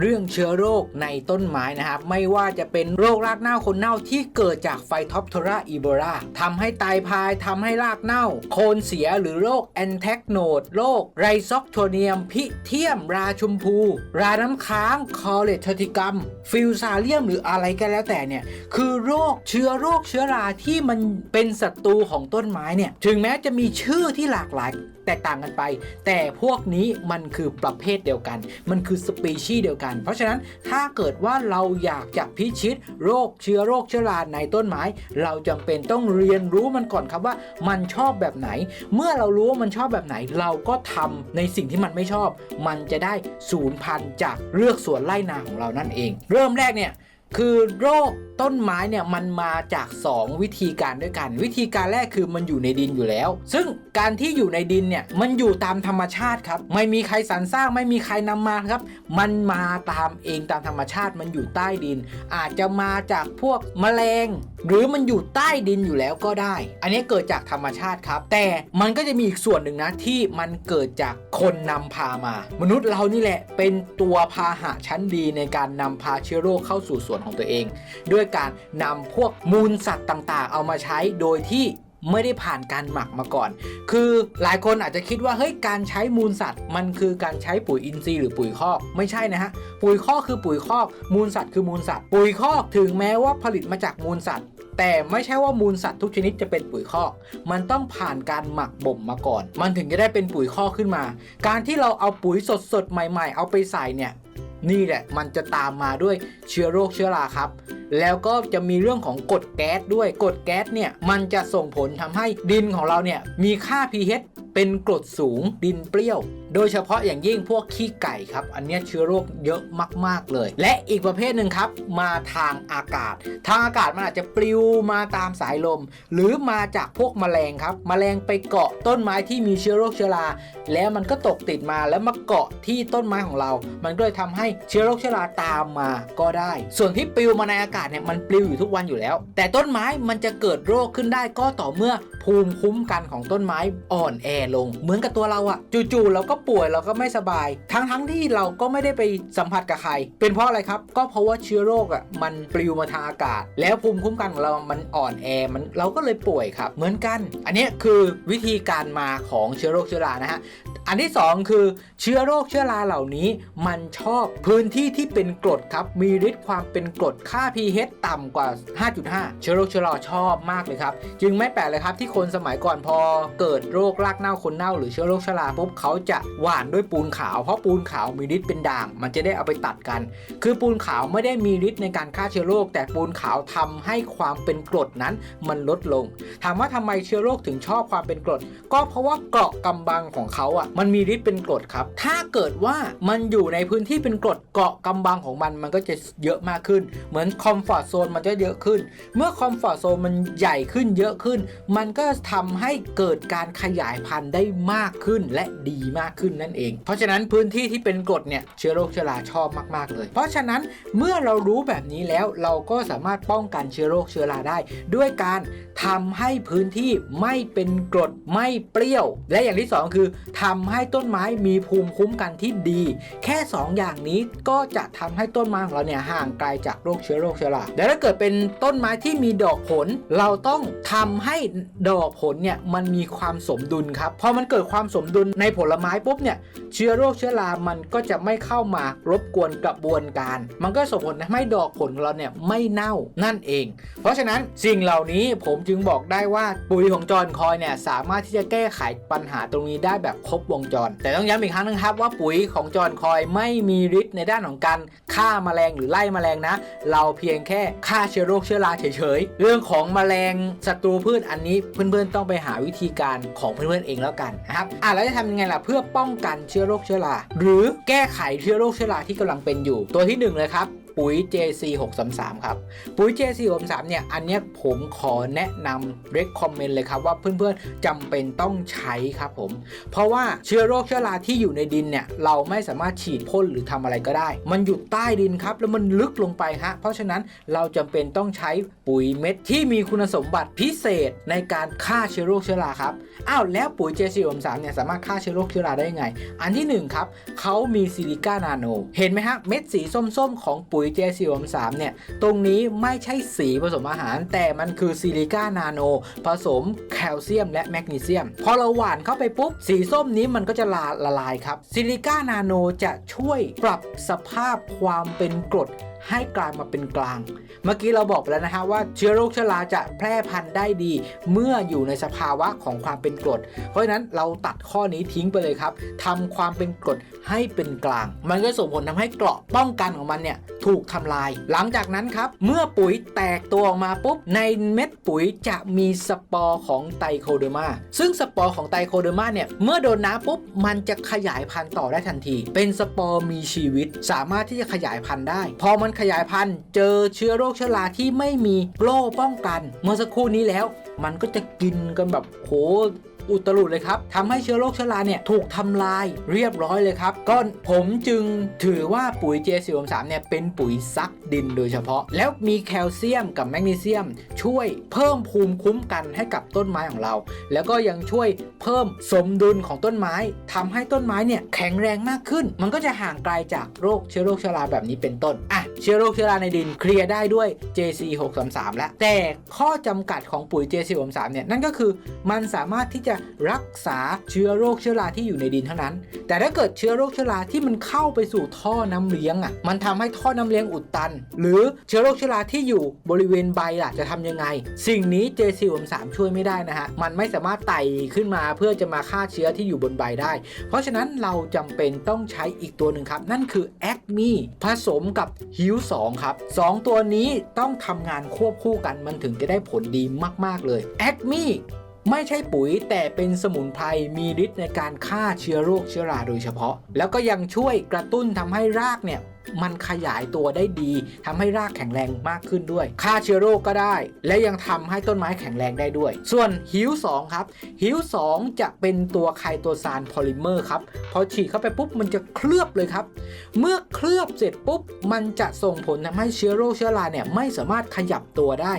เรื่องเชื้อโรคในต้นไม้นะครับ ไม่ว่าจะเป็นโรครากเน่าคนเน่าที่เกิดจากไฟท็อปโทราอีโบราทำให้ไตพายทำให้รากเน่า โคนเสียหรือโรคแอนแทกโนดโรคไรซอกโทเนียม พิเทียม ราชมพู ราน้ำค้างคอเลตติกัม ฟิวซาเลียม หรืออะไรก็แล้วแต่เนี่ย คือโรคเชื้อโรคเชื้อราที่มันเป็นศัตรูของต้นไม้เนี่ยถึงแม้จะมีชื่อที่หลากหลายแตกต่างกันไป แต่พวกนี้มันคือประเภทเดียวกัน มันคือสปีชีส์เดียวกันเพราะฉะนั้นถ้าเกิดว่าเราอยากจะพิชิตโรคเชื้อโรคเชื้อราในต้นไม้ เราจำเป็นต้องเรียนรู้มันก่อนครับว่ามันชอบแบบไหน เมื่อเรารู้ว่ามันชอบแบบไหน เราก็ทำในสิ่งที่มันไม่ชอบ มันจะได้ศูนย์พันจากเลือกสวนไล่นาของเรานั่นเอง เริ่มแรกเนี่ย คือโรคต้นไม้เนี่ยมันมาจาก 2 วิธีการด้วยกัน วิธีการแรกคือมันอยู่ในดินอยู่แล้ว ซึ่งการที่อยู่ในดินเนี่ยมันอยู่ตามธรรมชาติครับไม่มีใครสรรสร้างไม่มีใครนำมาครับ มันมาตามเองตามธรรมชาติมันอยู่ใต้ดิน อาจจะมาจากพวกแมลงหรือมันอยู่ใต้ดินอยู่แล้วก็ได้ อันนี้เกิดจากธรรมชาติครับ แต่มันก็จะมีอีกส่วนหนึ่งนะที่มันเกิดจากคนนำพามา มนุษย์เรานี่แหละเป็นตัวพาหะชั้นดีในการนำพาเชื้อโรคเข้าสู่ส่วนของตัวเอง ด้วยการนำพวกมูลสัตว์ต่างๆ เอามาใช้โดยที่ ไม่ได้ผ่านการหมักมาก่อน คือหลายคนอาจจะคิดว่าเฮ้ยการใช้มูลสัตว์ มันคือการใช้ปุ๋ยอินทรีย์หรือปุ๋ยคอกไม่ใช่นะฮะปุ๋ยคอกคือปุ๋ยคอก มูลสัตว์คือมูลสัตว์ ปุ๋ยคอกถึงแม้ว่าผลิตมาจากมูลสัตว์ แต่ไม่ใช่ว่ามูลสัตว์ทุกชนิดจะเป็นปุ๋ยคอก มันต้องผ่านการหมักบ่มมาก่อน มันถึงจะได้เป็นปุ๋ยคอกขึ้นมา การที่เราเอาปุ๋ยสดๆใหม่ ๆ เอาไปใส่เนี่ย นี่แหละมันจะตามมาด้วยเชื้อโรคเชื้อราครับ แล้วก็จะมีเรื่องของกรดแก๊สด้วยกรดแก๊สเนี่ยมันจะส่งผลทำให้ดินของเราเนี่ยมีค่า pH เป็นกรดสูงดินเปรี้ยว โดยเฉพาะอย่างยิ่งพวกขี้ไก่ครับ อันนี้เชื้อโรคเยอะมากๆเลย และอีกประเภทหนึ่งครับ มาทางอากาศ ทางอากาศมันอาจจะปลิวมาตามสายลม หรือมาจากพวกแมลงครับแมลงไปเกาะต้นไม้ที่มีเชื้อโรคเชื้อราแล้วมันก็ตกติดมาแล้วมาเกาะที่ต้นไม้ของเรา มันก็เลยทำให้เชื้อโรคเชื้อราตามมาก็ได้ ส่วนที่ปลิวมาในอากาศเนี่ยมันปลิวอยู่ทุกวันอยู่แล้ว แต่ต้นไม้มันจะเกิดโรคขึ้นได้ก็ต่อเมื่อ ภูมิคุ้มกันของต้นไม้อ่อนแอลง เหมือนกับตัวเราอะจู่ๆเราก็ป่วยเราก็ไม่สบาย ทั้งๆที่เราก็ไม่ได้ไปสัมผัสกับใคร เป็นเพราะอะไรครับ ก็เพราะว่าเชื้อโรคอะมันปลิวมาทางอากาศ แล้วภูมิคุ้มกันของเรามันอ่อนแอมันเราก็เลยป่วยครับเหมือนกัน อันนี้คือวิธีการมาของเชื้อโรคเชื้อรานะฮะอันที่ 2 คือเชื้อโรคเชื้อราเหล่านี้มันชอบพื้นที่ที่เป็นกรดครับ มีฤทธิ์ความเป็นกรดค่า pH ต่ำกว่า 5.5 เชื้อโรคเชื้อราชอบมากเลยครับ จึงไม่แปลกเลยครับที่คนคนสมัยก่อนพอเกิดโรครากเน่าคนเน่าหรือเชื้อโรคชราปุ๊บเขาจะหว่านด้วยปูนขาว เพราะปูนขาวมีฤทธิ์เป็นด่าง มันจะได้เอาไปตัดกัน คือปูนขาวไม่ได้มีฤทธิ์ในการฆ่าเชื้อโรค แต่ปูนขาวทำให้ความเป็นกรดนั้นมันลดลง ถามว่าทำไมเชื้อโรคถึงชอบความเป็นกรด ก็เพราะว่าเกราะกำบังของเขาอะมันมีฤทธิ์เป็นกรดครับ ถ้าเกิดว่ามันอยู่ในพื้นที่เป็นกรดเกราะกำบังของมันมันก็จะเยอะมากขึ้น เหมือนคอมฟอร์ z โซนมันจะเยอะขึ้น เมื่อคอมฟอร์ z โซนมันใหญ่ขึ้นเยอะขึ้น มันก็ทำให้เกิดการขยายพันธุ์ได้มากขึ้นและดีมากขึ้นนั่นเอง เพราะฉะนั้นพื้นที่ที่เป็นกรดเนี่ยเชื้อโรคเชื้อราชอบมากๆเลย เพราะฉะนั้นเมื่อเรารู้แบบนี้แล้วเราก็สามารถป้องกันเชื้อโรคเชื้อราได้ ด้วยการทำให้พื้นที่ไม่เป็นกรดไม่เปรี้ยว และอย่างที่ 2 คือทำให้ต้นไม้มีภูมิคุ้มกันที่ดี แค่ 2 อย่างนี้ก็จะทำให้ต้นไม้ของเราเนี่ยห่างไกลจากโรคเชื้อโรคเชื้อราและถ้าเกิดเป็นต้นไม้ที่มีดอกผล เราต้องทำให้ดอกผลเนี่ยมันมีความสมดุลครับพอมันเกิดความสมดุลในผลไม้ปุ๊บเนี่ยเชื้อโรคเชื้อรา มันก็จะไม่เข้ามารบกวนกระบวนการ มันก็ส่งผลทำให้ดอกผลของเราเนี่ยไม่เน่านั่นเอง เพราะฉะนั้นสิ่งเหล่านี้ผมจึงบอกได้ว่าปุ๋ยของจอห์นคอยเนี่ยสามารถที่จะแก้ไขปัญหาตรงนี้ได้แบบครบวงจร แต่ต้องย้ำอีกครั้งนึงครับว่าปุ๋ยของจอห์นคอยไม่มีฤทธิ์ในด้านของการฆ่าแมลงหรือไล่แมลงนะ เราเพียงแค่ฆ่าเชื้อโรคเชื้อราเฉยๆ เรื่องของแมลงศัตรูพืชอันนี้เพื่อนๆต้องไปหาวิธีการของเพื่อนๆเองแล้วกันนะครับอะแล้วจะทำยังไงล่ะเพื่อป้องกันเชื้อโรคเชื้อราหรือแก้ไขเชื้อโรคเชื้อราที่กำลังเป็นอยู่ ตัวที่หนึ่งเลยครับ ปุ๋ย JC 633ครับ ปุ๋ย JC 633เนี่ย อันเนี้ยผมขอแนะนำ recommend เลยครับว่าเพื่อนๆจำเป็นต้องใช้ครับผม เพราะว่าเชื้อโรคเชื้อราที่อยู่ในดินเนี่ย เราไม่สามารถฉีดพ่นหรือทำอะไรก็ได้ มันอยู่ใต้ดินครับ แล้วมันลึกลงไปฮะ เพราะฉะนั้นเราจำเป็นต้องใช้ปุ๋ยเม็ดที่มีคุณสมบัติพิเศษในการฆ่าเชื้อโรคเชื้อราครับ อ้าวแล้วปุ๋ย JC 3เนี่ยสามารถฆ่าเชื้อโรคเชื้อราได้ยังไง อันที่หนึ่งครับเขามีซิลิก้านาโน เห็นไหมฮะเม็ดสีส้มๆ ของปุ๋ย JC 3เนี่ย ตรงนี้ไม่ใช่สีผสมอาหาร แต่มันคือซิลิก้านาโน ผสมแคลเซียมและแมกนีเซียม พอเราหว่านเข้าไปปุ๊บ สีส้มนี้มันก็จะละละลายครับ ซิลิก้านาโนจะช่วยปรับสภาพความเป็นกรด ให้กลายมาเป็นกลาง เมื่อกี้เราบอกไปแล้วนะฮะว่าเชื้อโรคเชื้อราจะแพร่พันธุ์ได้ดี เมื่ออยู่ในสภาวะของความเป็นกรด เพราะฉะนั้นเราตัดข้อนี้ทิ้งไปเลยครับทำความเป็นกรดให้เป็นกลาง มันก็ส่งผลทำให้เกราะป้องกันของมันเนี่ยถูกทำลาย หลังจากนั้นครับ เมื่อปุ๋ยแตกตัวออกมาปุ๊บ ในเม็ดปุ๋ยจะมีสปอร์ของไตโคเดอร์มา ซึ่งสปอร์ของไตโคเดอร์มาเนี่ย เมื่อโดนน้ำปุ๊บ มันจะขยายพันธุ์ต่อได้ทันที เป็นสปอร์มีชีวิต สามารถที่จะขยายพันธุ์ได้ พอมันขยายพันธุ์ เจอเชื้อโรคเชื้อราที่ไม่มีโล่ป้องกัน เมื่อสักครู่นี้แล้ว มันก็จะกินกันแบบโห อุตรุดเลยครับทำให้เชื้อโรคเชื้อราเนี่ยถูกทำลายเรียบร้อยเลยครับก็ผมจึงถือว่าปุ๋ย J43 เนี่ยเป็นปุ๋ยซักดินโดยเฉพาะ แล้วมีแคลเซียมกับแมกนีเซียม ช่วยเพิ่มภูมิคุ้มกันให้กับต้นไม้ของเรา แล้วก็ยังช่วยเพิ่มสมดุลของต้นไม้ทำให้ต้นไม้เนี่ยแข็งแรงมากขึ้น มันก็จะห่างไกลจากโรคเชื้อโรคเชื้อราแบบนี้เป็นต้นอะเชื้อโรคเชื้อราในดินเคลียร์ได้ด้วย JC633 แล้วแต่ข้อจำกัดของปุ๋ย JC633 เนี่ยนั่นก็คือมันสามารถที่จะรักษาเชื้อโรคเชื้อราที่อยู่ในดินเท่านั้น แต่ถ้าเกิดเชื้อโรคเชื้อราที่มันเข้าไปสู่ท่อน้ำเลี้ยงอะมันทำให้ท่อน้ำเลี้ยงอุดตัน หรือเชื้อโรคเชื้อราที่อยู่บริเวณใบล่ะจะทำยังไง สิ่งนี้ JC633 ช่วยไม่ได้นะฮะมันไม่สามารถไต่ขึ้นมาเพื่อจะมาฆ่าเชื้อที่อยู่บนใบได้ เพราะฉะนั้นเราจำเป็นต้องใช้อีกตัวหนึ่งครับ นั่นคือ a c m e ผสมกับ h i l 2ครับ 2 ตัวนี้ต้องทำงานควบคู่กันมันถึงจะได้ผลดีมาก ๆ เลย a c m e ไม่ใช่ปุ๋ยแต่เป็นสมุนไพรมีฤทธิ์ในการฆ่าเชื้อโรคเชื้อราโดยเฉพาะ แล้วก็ยังช่วยกระตุ้นทำให้รากเนี่ยมันขยายตัวได้ดีทำให้รากแข็งแรงมากขึ้นด้วยฆ่าเชื้อโรคก็ได้ และยังทำให้ต้นไม้แข็งแรงได้ด้วย ส่วนฮิว2ครับฮิว2จะเป็นตัวไคโตซานโพลิเมอร์ครับ พอฉีดเข้าไปปุ๊บมันจะเคลือบเลยครับ เมื่อเคลือบเสร็จปุ๊บ มันจะส่งผลทำให้เชื้อโรคเชื้อราเนี่ยไม่สามารถขยับตัวได้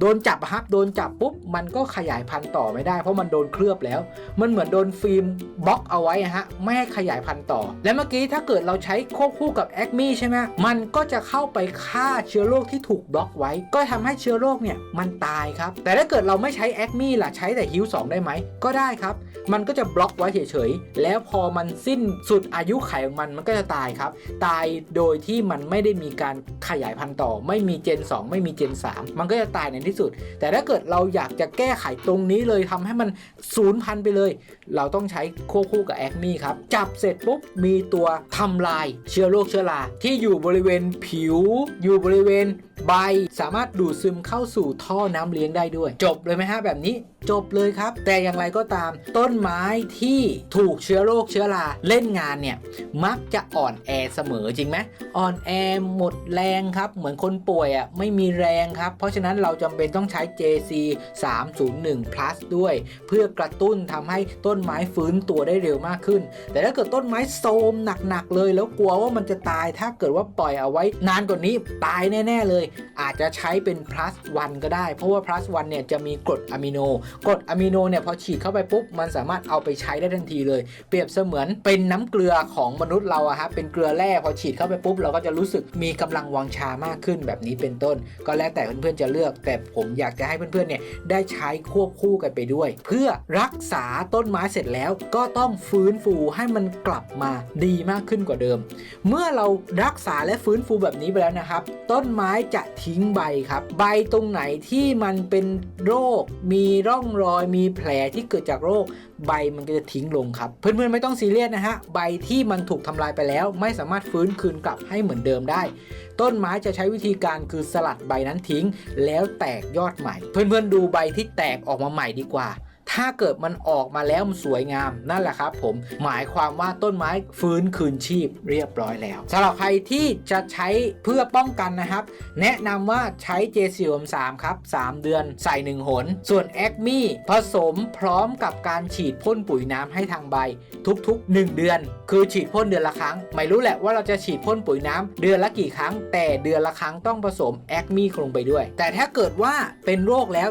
โดนจับอะครับโดนจับปุ๊บมันก็ขยายพันธุ์ต่อไม่ได้ เพราะมันโดนเคลือบแล้ว มันเหมือนโดนฟิล์มบล็อกเอาไว้ฮะไม่ให้ขยายพันธุ์ต่อ และเมื่อกี้ถ้าเกิดเราใช้ควบคู่กับแอคมีใช่ไหมมันก็จะเข้าไปฆ่าเชื้อโรคที่ถูกบล็อกไว้ ก็ทำให้เชื้อโรคเนี่ยมันตายครับ แต่ถ้าเกิดเราไม่ใช้แอคมีล่ะใช้แต่ฮิว2ได้ไหมก็ได้ครับ มันก็จะบล็อกไว้เฉยๆแล้วพอมันสิ้นสุดอายุไขของมันมันก็จะตายครับ ตายโดยที่มันไม่ได้มีการขยายพันธุ์ต่อ ไม่มีเจน 2 ไม่มีเจน 3 มันก็จะตายในที่สุด แต่ถ้าเกิดเราอยากจะแก้ไขตรงนี้เลยทำให้มันศูนย์พันไปเลย เราต้องใช้ควบคู่กับแอคมีครับ จับเสร็จปุ๊บมีตัวทำลายเชื้อโรคเชื้อราที่อยู่บริเวณผิวอยู่บริเวณใบสามารถดูดซึมเข้าสู่ท่อน้ำเลี้ยงได้ด้วย จบเลยไหมฮะแบบนี้จบเลยครับ แต่อย่างไรก็ตามต้นไม้ที่ถูกเชื้อโรคเชื้อราเล่นงานเนี่ย มักจะอ่อนแอเสมอจริงไหมอ่อนแอหมดแรงครับ เหมือนคนป่วยอะไม่มีแรงครับ เพราะฉะนั้นเราจำเป็นต้องใช้ JC 301 plus ด้วย เพื่อกระตุ้นทำให้ต้นไม้ฟื้นตัวได้เร็วมากขึ้น แต่ถ้าเกิดต้นไม้โทรมหนักๆเลย แล้วกลัวว่ามันจะตายถ้าเกิดว่าปล่อยเอาไว้นานกว่านี้ตายแน่ ๆ เลยอาจจะใช้เป็น plus 1 ก็ได้ เพราะว่า plus 1 เนี่ยจะมีกรดอะมิโน กรดอะมิโนเนี่ยพอฉีดเข้าไปปุ๊บ มันสามารถเอาไปใช้ได้ทันทีเลย เปรียบเสมือนเป็นน้ำเกลือของมนุษย์เราอะฮะ เป็นเกลือแร่พอฉีดเข้าไปปุ๊บ เราก็จะรู้สึกมีกำลังวังชามากขึ้นแบบนี้เป็นต้น ก็แล้วแต่เพื่อนๆจะเลือก แต่ผมอยากจะให้เพื่อนๆเนี่ยได้ใช้ควบคู่กันไปด้วย เพื่อรักษาต้นไม้เสร็จแล้วก็ต้องฟื้นฟูให้มันกลับมาดีมากขึ้นกว่าเดิม เมื่อเรารักษาและฟื้นฟูแบบนี้ไปแล้วนะครับ ต้นไม้จะทิ้งใบครับ ใบตรงไหนที่มันเป็นโรค มีร่องรอยมีแผลที่เกิดจากโรค ใบมันก็จะทิ้งลงครับ เพื่อนๆไม่ต้องซีเรียสนะฮะใบที่มันถูกทำลายไปแล้ว ไม่สามารถฟื้นคืนกลับให้เหมือนเดิมได้ ต้นไม้จะใช้วิธีการคือสลัดใบนั้นทิ้ง แล้วแตกยอดใหม่ เพื่อนๆดูใบที่แตกออกมาใหม่ดีกว่า ถ้าเกิดมันออกมาแล้วมันสวยงามนั่นแหละครับผมหมายความว่าต้นไม้ฟื้นคืนชีพเรียบร้อยแล้วสำหรับใครที่จะใช้เพื่อป้องกันนะครับ แนะนำว่าใช้ j 4 3ครับ 3 เดือนใส่ 1 หน ส่วน a c m e ผสมพร้อมกับการฉีดพ่นปุ๋ยน้ำให้ทางใบ ทุกๆ 1 เดือน คือฉีดพ่นเดือนละครั้ง ไม่รู้แหละว่าเราจะฉีดพ่นปุ๋ยน้ำเดือนละกี่ครั้ง แต่เดือนละครั้งต้องผสม a c m e ลงไปด้วย แต่ถ้าเกิดว่าเป็นโรคแล้ว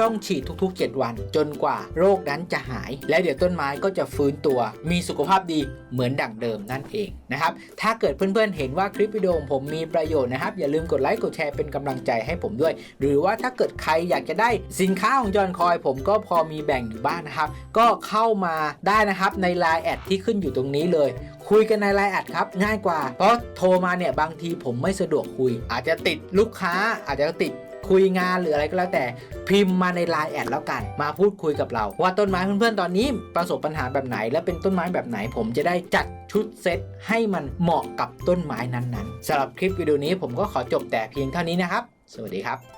ต้องฉีดทุกๆ 7 วัน จนกว่าโรคนั้นจะหาย และเดี๋ยวต้นไม้ก็จะฟื้นตัว มีสุขภาพดีเหมือนดั่งเดิมนั่นเองนะครับ ถ้าเกิดเพื่อนๆเห็นว่าคลิปวิดีโอของผมมีประโยชน์นะครับ อย่าลืมกดไลค์กดแชร์เป็นกำลังใจให้ผมด้วย หรือว่าถ้าเกิดใครอยากจะได้สินค้าของจอนคอย ผมก็พอมีแบ่งอยู่บ้างนะครับ ก็เข้ามาได้นะครับใน Line แอดที่ขึ้นอยู่ตรงนี้เลย คุยกันในไลน์แอดครับ ง่ายกว่า เพราะโทรมาเนี่ยบางทีผมไม่สะดวกคุย อาจจะติดลูกค้าอาจจะติด คุยงานหรืออะไรก็แล้วแต่พิมพ์มาในไลน์แอดแล้วกัน มาพูดคุยกับเรา ว่าต้นไม้เพื่อนๆตอนนี้ประสบปัญหาแบบไหน และเป็นต้นไม้แบบไหนผมจะได้จัดชุดเซตให้มันเหมาะกับต้นไม้นั้นๆสำหรับคลิปวิดีโอนี้ผมก็ขอจบแต่เพียงเท่านี้นะครับ สวัสดีครับ